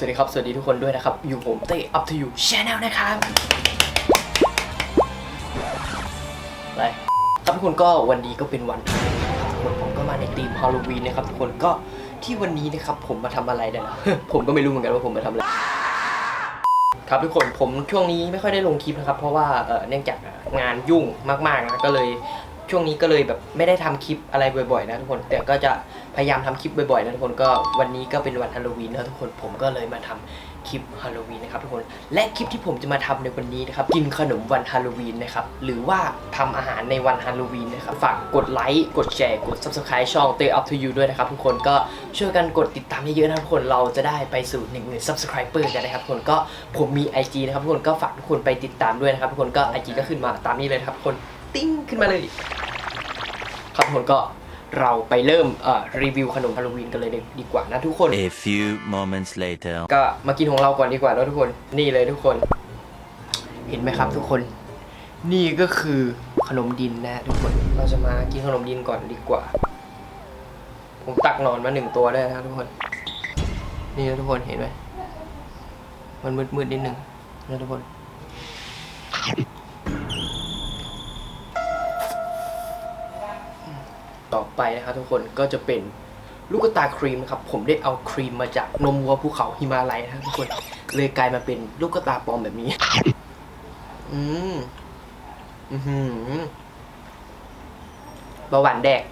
สวัสดีครับ สวัสดีทุกคนด้วยนะครับ อยู่ผมเต้ up to you channel นะครับไรครับทุกคนก็วันนี้ก็เป็นวันทุกคนผมก็มาในธีมฮาโลวีนนะครับทุกคนก็ที่วันนี้นะครับผมมาทำอะไรได้นะผมก็ไม่รู้เหมือนกันว่าผมมาทำอะไรครับทุกคนผมช่วงนี้ไม่ค่อยได้ลงคลิปนะครับ เพราะว่าเอ่อเนื่องจากงานยุ่งมากๆนะก็เลย ช่วงนี้ก็เลยแบบไม่ได้ทำคลิปอะไรบ่อยๆ นะทุกคน แต่ก็จะพยายามทำคลิปบ่อยๆนะทุกคนก็วันนี้ก็เป็นวันฮาโลวีนนะทุกคนผมก็เลยมาทำคลิปฮาโลวีนนะครับทุกคนและคลิปที่ผมจะมาทำในวันนี้นะครับกินขนมวันฮาโลวีนนะครับหรือว่าทำอาหารในวันฮาโลวีนนะครับฝากกดไลค์กดแชร์กด subscribe ช่อง Stay Up to You ด้วยนะครับทุกคนก็ช่วยกันกดติดตามเยอะๆนะทุกคนเราจะได้ไปสู่1 0,000 subscriber กันนะครับทุกคนก็ผมมี IG นะครับทุกคนก็ฝากทุกคนไปติดตามด้วยนะครับทุกคนก็ IG ก็ขึ้นมาตามนี้เลยครับทุกคน ติ้งขึ้นมาเลยครับทุกคนก็เราไปเริ่มเอ่อรีวิวขนมฮาโลวีนกันเลยดีกว่านะทุกคน A few moments later. ก็มากินของเราก่อนดีกว่าแล้วทุกคน นี่เลยทุกคน เห็นไหมครับทุกคน นี่ก็คือขนมดินนะทุกคน เราจะมากินขนมดินก่อนดีกว่า ผมตักหนอนมาหนึ่งตัวได้นะครับทุกคน นี่นะทุกคนเห็นไหม มันมืดๆนิดนึงนะทุกคน ต่อไปนะครับทุกคนก็จะเป็นลูกตาครีมนะครับผมได้เอาครีมมาจากนมวัวภูเขาฮิมาลัยนะครับทุกคน เลยกลายมาเป็นลูกตาปลอมแบบนี้ อืม อือหือเบาหวานแดก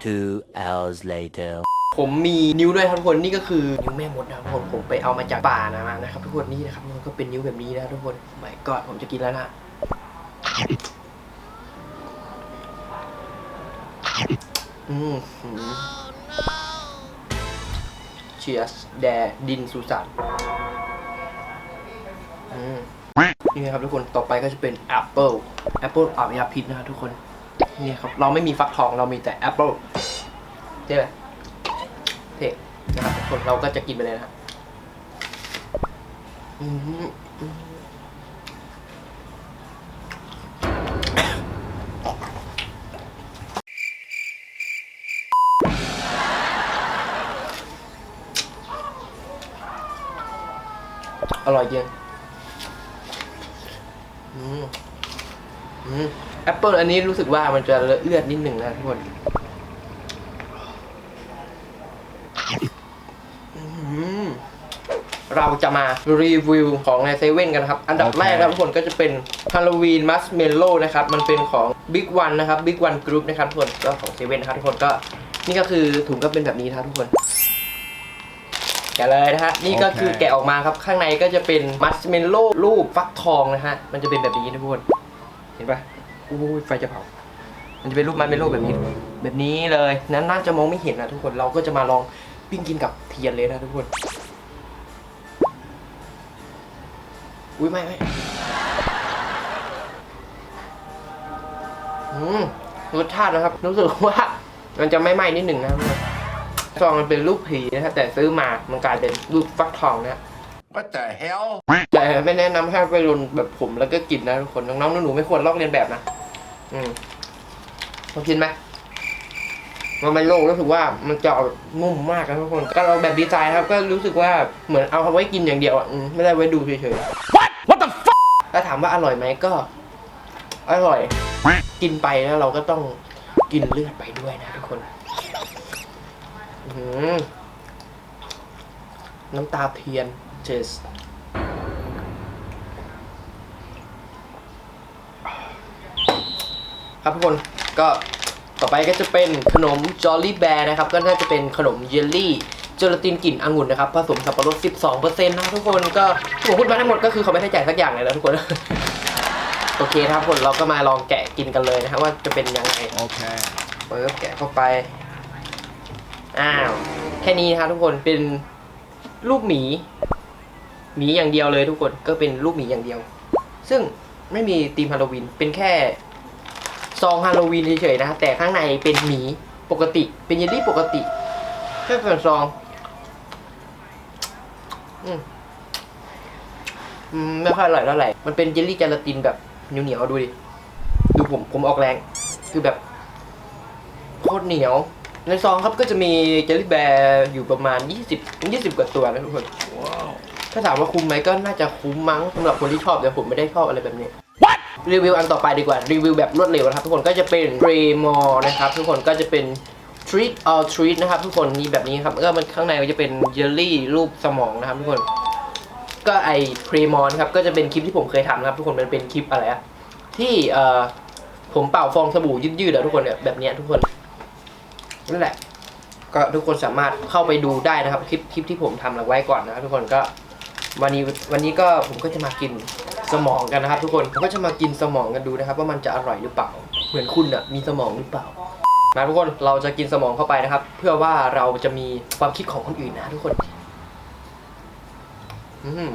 Two hours later. ผมมีนิ้วด้วยครับทุกคนนี่ก็คือนิ้วแม่มดนะครับทุกคนผมไปเอามาจากป่านะมานะครับทุกคนนี่นะครับมันก็เป็นนิ้วแบบนี้นะทุกคนไม่กอดผมจะกินแล้วนะอืมเชียสแดดินสุสานอืมนี่นะครับทุกคนต่อไปก็จะเป็นแอปเปิลแอปเปิลอาบยาพิษนะครับทุกคน นี่ครับ เราไม่มีฟักทองเรามีแต่แอปเปิลใช่ไหมเผ็ดนะครับทุกคนเราก็จะกินไปเลยนะครับอร่อยจริงอืมอืม แอปเปิลอันนี้รู้สึกว่ามันจะเลอะเลือดนิดหนึ่งนะทุกคนอืมเราจะมารีวิวของในเซเว่นกันนะครับ อันดับโอเคแรกนะครับทุกคนก็จะเป็นฮาโลวีนมัสเมลโล่นะครับ มันเป็นของ Big One นะครับ Big One Group นะครับทุกคนก็ของเซเว่นนะครับทุกคนก็นี่ก็คือถุงก็เป็นแบบนี้นะครับทุกคนแกะเลยนะฮะ นี่ก็คือโอเคแกะออกมาครับ ข้างในก็จะเป็นมัสเมลโล่รูปฟักทองนะฮะ มันจะเป็นแบบนี้นะทุกคน เห็นปะอู้ยไฟจะเผา มันจะเป็นรูปมัสเมลโล่แบบนี้ แบบนี้เลยนั้นน่าจะมองไม่เห็นนะทุกคนเราก็จะมาลองปิ้งกินกับเทียนเลยนะทุกคน อุ้ยไม่ไม่อืมรสชาตินะครับ รู้สึกว่า มันจะไม่ไหม้นิดหนึ่งนะซองมันเป็นรูปผีนะแต่ซื้อมามันกลายเป็นรูปฟักทองนะ What the hell? แต่ไม่แนะนำให้ไปรุนแบบผมแล้วก็กินนะทุกคนน้องๆหนูๆไม่ควรลอกเลียนแบบนะอืมลองกินไหมมันไม่โลกรู้สึกว่ามันจะออกนุ่มมากนะทุกคน ก็เราแบบดีไซน์ครับก็รู้สึกว่าเหมือนเอาไว้กินอย่างเดียวอะอืมไม่ได้ไว้ดูเฉยๆ What What the fuck ถ้าถามว่าอร่อยไหมก็ อร่อย กินไปแล้วเราก็ต้องกินเลือดไปด้วยนะทุกคนอื้อหือน้ำตาเทียน เจสครับทุกคนก็ต่อไปก็จะเป็นขนมจอ l ลี่แบร์นะครับ ก็น่าจะเป็นขนมเยลลี่เจลาตินกลิ่นองุ่นนะครับผสมสับปะรด 12%นะครับทุกคนก็ที่ผมพูดมาทั้งหมดก็คือเขาไม่ได้จ่ายสักอย่างเลยนะทุกคน โอเคครับทุกคนเราก็มาลองแกะกินกันเลยนะครับว่าจะเป็นยังไง Okay. เปิดแกะเข้าไป อ้าว แค่นี้นะครับทุกคนเป็นรูปหมี หมีอย่างเดียวเลยทุกคนก็เป็นรูปหมีอย่างเดียว ซึ่งไม่มีธีมฮาโลวีนเป็นแค่ซองฮาโลวีนเฉยๆนะแต่ข้างในเป็นหมีปกติ เป็นเยลลี่ปกติแค่เป็นซองอืมไม่ค่อยอร่อยเท่าไหร่ มันเป็นเยลลี่เจลาตินแบบเหนียวๆดูดิ ดูผมผมออกแรง คือแบบโคตรเหนียว ในซองครับก็จะมีเจลลี่แบร์อยู่ประมาณ 20 20 กว่าตัวนะทุกคน ถ้าถามว่าคุ้มไหมก็น่าจะคุ้มมั้งสำหรับคนที่ชอบแต่ผมไม่ได้ชอบอะไรแบบนี้รีวิวอันต่อไปดีกว่า รีวิวแบบรวดเร็วนะครับ ทุกคนก็จะเป็นเรมอนะครับทุกคนก็จะเป็น treat or treat นะครับทุกคนนี่แบบนี้ครับก็มันข้างในก็จะเป็นเยลลี่รูปสมองนะครับทุกคน ก็ไอเพรมอนครับก็จะเป็นคลิปที่ผมเคยทำนะครับ ทุกคนมันเป็นคลิปอะไรอะที่เอ่อผมเป่าฟองสบู่ยืดๆอะทุกคนเนี่ยแบบเนี้ยทุกคนนั่นแหละ ก็ทุกคนสามารถเข้าไปดูได้นะครับ คลิปคลิปที่ผมทำเอาไว้ก่อนนะครับทุกคนก็ วันนี้วันนี้ก็ผมก็จะมากินสมองกันนะครับ ทุกคนผมก็จะมากินสมองกันดูนะครับ ว่ามันจะอร่อยหรือเปล่า เหมือนคุณอะมีสมองหรือเปล่ามาทุกคนเราจะกินสมองเข้าไปนะครับ เพื่อว่าเราจะมีความคิดของคนอื่นนะทุกคน อืม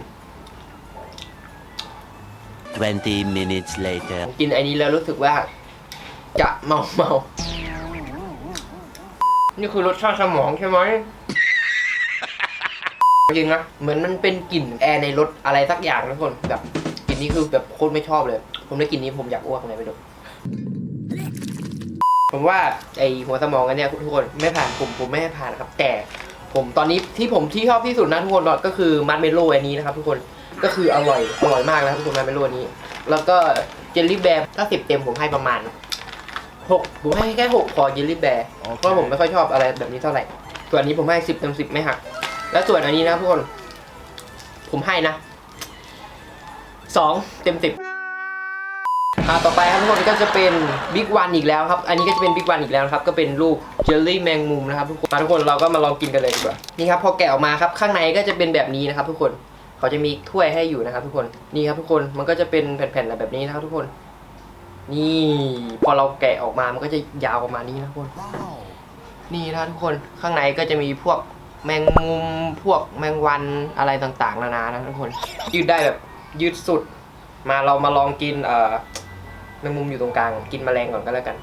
20 minutes later. ผมกินไอ้นี้แล้วรู้สึกว่า จะเมาเมา นี่คือรสชาติสมองใช่ไหม จริงนะเหมือนมันเป็นกลิ่นแอร์ในรถอะไรสักอย่างนะทุกคนแบบกลิ่นนี้คือแบบโคตรไม่ชอบเลย ผมได้กลิ่นนี้ผมอยากอ้วกไงไม่รู้ผมว่าไอหัวสมองอันเนี้ยทุกคนไม่ผ่านผมผมไม่ให้ผ่านนะครับ แต่ผมตอนนี้ที่ผมที่ชอบที่สุดนะทุกคนก็คือมัดเมโลอันนี้นะครับ ทุกคนก็คืออร่อยอร่อยมากนะครับทุกคนมัดเมโลอันนี้ แล้วก็เจลลี่แบร์ถ้าสิบเต็มผมให้ประมาณหกผมให้แค่หกพอเจลลี่แบร์เพราะผมไม่ค่อยชอบอะไรแบบนี้เท่าไหร่ส่วนอันนี้ผมให้สิบเต็มสิบไม่หัก แล้วส่วนอันนี้นะทุกคน ผมให้นะสองเต็มสิบอ่าต่อไปครับทุกคนก็จะเป็นบิ๊กวันอีกแล้วครับ อันนี้ก็จะเป็นบิ๊กวันอีกแล้วครับ ก็เป็นรูปเจลลี่แมงมุมนะครับทุกคนมาทุกคนเราก็มาลองกินกันเลยดีกว่า นี่ครับพอแกะออกมาครับข้างในก็จะเป็นแบบนี้นะครับ ทุกคน เขาจะมีถ้วยให้อยู่นะครับ ทุกคน นี่ครับทุกคน มันก็จะเป็นแผ่นๆแบบนี้นะครับ ทุกคน นี่ พอเราแกะออกมา มันก็จะยาวประมาณนี้นะทุกคน นี่นะทุกคน ข้างในก็จะมีพวก แมงมุมพวกแมงวันอะไรต่างๆ นานานะทุกคน ยืดได้แบบยืดสุด มาเรามาลองกินเอ่อแมงมุมอยู่ตรงกลาง กินแมลงก่อนก็แล้วกัน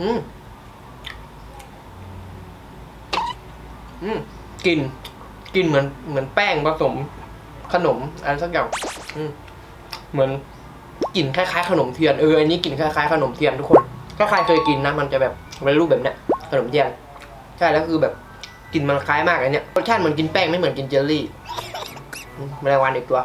อืมอืมกลินกลินเหมือนเหมือนแป้งผสมขนมอะไรสักอย่าง อืมเหมือนกลิ่นคล้ายๆขนมเทียนเอออันนี้กลิ่นคล้ายๆขนมเทียนทุกคน ถ้าใครเคยกินนะ มันจะแบบเป็นรูปแบบเนี้ยขนมเทียน ใช่แล้วคือแบบกลิ่นมันคล้ายมากอันเนี้ยรสชาติเหมือนกินแป้งไม่เหมือนกินเจลลี่มแมลงวันอีกตัว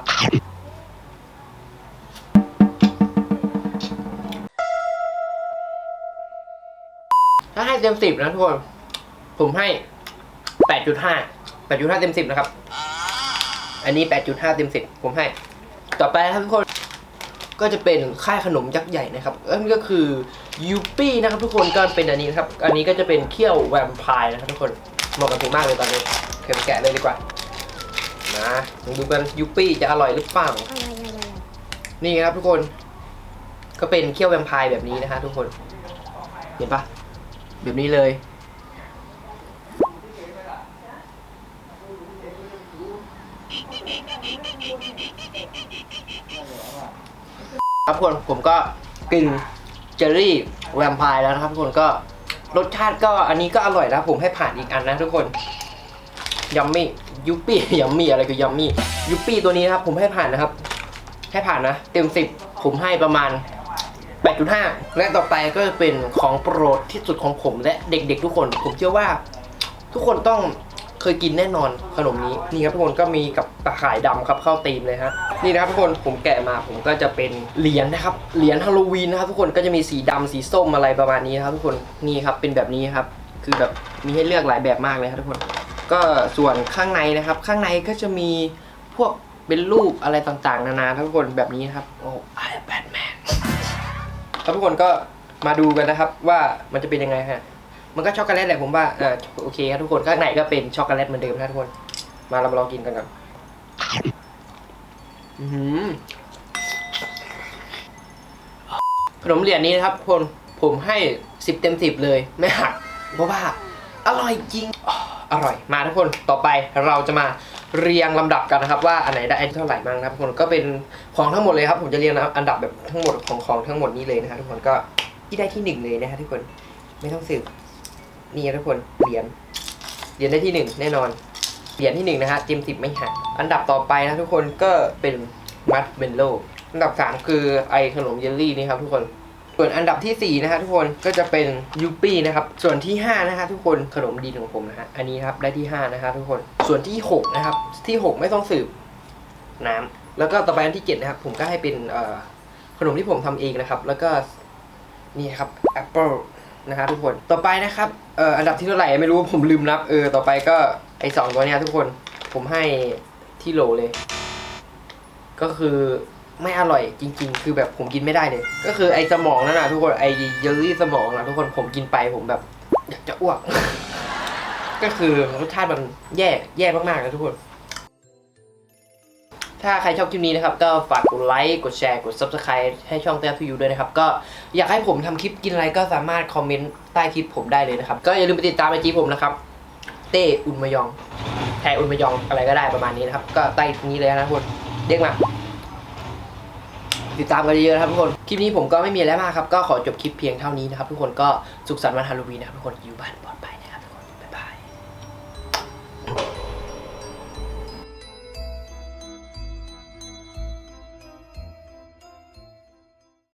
ถ้าให้เต็มสิบนะทุกคนผมให้แปดจุดห้าแปดจุดห้าเต็มสิบนะครับ อันนี้แปดจุดห้าเต็มสิบผมให้ ต่อไปนะครับทุกคน ก็จะเป็นค่ายขนมยักษ์ใหญ่นะครับอันนี้ก็คือยูปี้นะครับทุกคนก็เป็นอันนี้นะครับ อันนี้ก็จะเป็นเขี้ยวแวมไพร์นะครับทุกคนเหมาะกับผมมากเลยตอนนี้เข็มแกะเลยดีกว่านะมาดูกันยูปี้จะอร่อยหรือเปล่านี่ครับทุกคน ก็เป็นเขี้ยวแวมไพร์แบบนี้นะฮะทุกคน เห็นปะแบบนี้เลย ครับทุกคนผมก็กินเจอรี่แวมไพร์แล้วนะครับทุกคนก็รสชาติก็อันนี้ก็อร่อยนะผมให้ผ่านอีกอันนะทุกคนยัมมี่ยูปี้ยัมมี่อะไรคือยัมมี่ยูปี้ตัวนี้นะครับผมให้ผ่านนะครับ ให้ผ่านนะ เต็มสิบผมให้ประมาณ 8.5 และต่อไปก็จะเป็นของโปรดที่สุดของผมและเด็กๆทุกคน ผมเชื่อว่า ทุกคนต้อง ยกินแน่นอนขนมนี้นี่ครับทุกคนก็มีกับตะข่ายดำครับเข้าตีมเลยฮะนี่นะครับทุกคนผมแกะมาผมก็จะเป็นเหรียญนะครับเหรียญฮาโลวีนนะครับทุกคนก็จะมีสีดำสีส้มอะไรประมาณนี้นะครับทุกคนนี่ครับเป็นแบบนี้ครับคือแบบมีให้เลือกหลายแบบมากเลยครับทุกคน ก็ส่วนข้างในนะครับ ข้างในก็จะมีพวกเป็นรูปอะไรต่างๆ นานาครับทุกคนแบบนี้ครับโอ้ไอแบทแมนครับทุกคนก็มาดูกันนะครับว่ามันจะเป็นยังไงฮะ มันก็ช็อกโกแลตแหละผมว่าอ่าโอเคครับทุกคนข้างในก็เป็นช็อกโกแลตเหมือนเดิมนะทุกคน มาเรามาลองกินกันก่อนอื้อหือขนมเหรียญนี้นะครับทุกคนผมให้สิบเต็มสิบเลยไม่หักเพราะว่าอร่อยจริงอร่อยมาทุกคนต่อไปเราจะมาเรียงลำดับกันนะครับ ว่าอันไหนได้เท่าไหร่บ้างนะครับทุกคนก็เป็นของทั้งหมดเลยครับผมจะเรียงอันดับแบบทั้งหมดของของทั้งหมดนี้เลยนะครับทุกคนก็ที่ได้ที่หนึ่งเลยนะครับทุกคนไม่ต้องสืบ นี่ทุกคนเหรียญเหรียญได้ที่หนึ่งแน่นอนเหรียญที่หนึ่งนะฮะเต็มสิบไม่หักอันดับต่อไปนะทุกคนก็เป็นมัดเบนโลอันดับสามคือไอขนมเยลลี่นี่ครับทุกคนส่วนอันดับที่สี่นะฮะทุกคนก็จะเป็นยูปี้นะครับ ส่วนที่ห้านะฮะทุกคนขนมดีของผมนะฮะอันนี้ครับได้ที่ห้านะฮะทุกคนส่วนที่หกนะครับ ที่หกไม่ต้องสืบน้ำแล้วก็ต่อไปอันที่เจ็ดนะครับ ผมก็ให้เป็นขนมที่ผมทำเองนะครับ แล้วก็นี่ครับแอปเปิล นะฮะทุกคนต่อไปนะครับเอ่ออันดับที่เท่าไหร่ไม่รู้ผมลืมนับเออต่อไปก็ไอสองตัวเนี้ยทุกคนผมให้ที่โหลเลย ก็คือไม่อร่อยจริง ๆ คือแบบผมกินไม่ได้เลย ก็คือไอสมองนั่นนะทุกคนไอเยลลี่สมองนะทุกคนผมกินไปผมแบบอยากจะอ้วก ก็คือรสชาติมันแย่แย่มากๆนะทุกคน ถ้าใครชอบคลิปนี้นะครับ ก็ฝากกดไลค์กดแชร์กด subscribe ให้ช่องเต้าพิยูด้วยนะครับ ก็อยากให้ผมทำคลิปกินอะไรก็สามารถคอมเมนต์ใต้คลิปผมได้เลยนะครับ ก็อย่าลืมไปติดตามไอจีผมนะครับ เต้อุนมยองแทอุนมยองอะไรก็ได้ประมาณนี้นะครับ ก็ใต้นี้เลยนะทุกคนเด้งมา ติดตามกันเยอะๆนะครับทุกคน คลิปนี้ผมก็ไม่มีอะไรมากครับ ก็ขอจบคลิปเพียงเท่านี้นะครับทุกคนก็สุขสันต์วันฮาโลวีนนะครับทุกคนอยู่บ้านปลอดภัย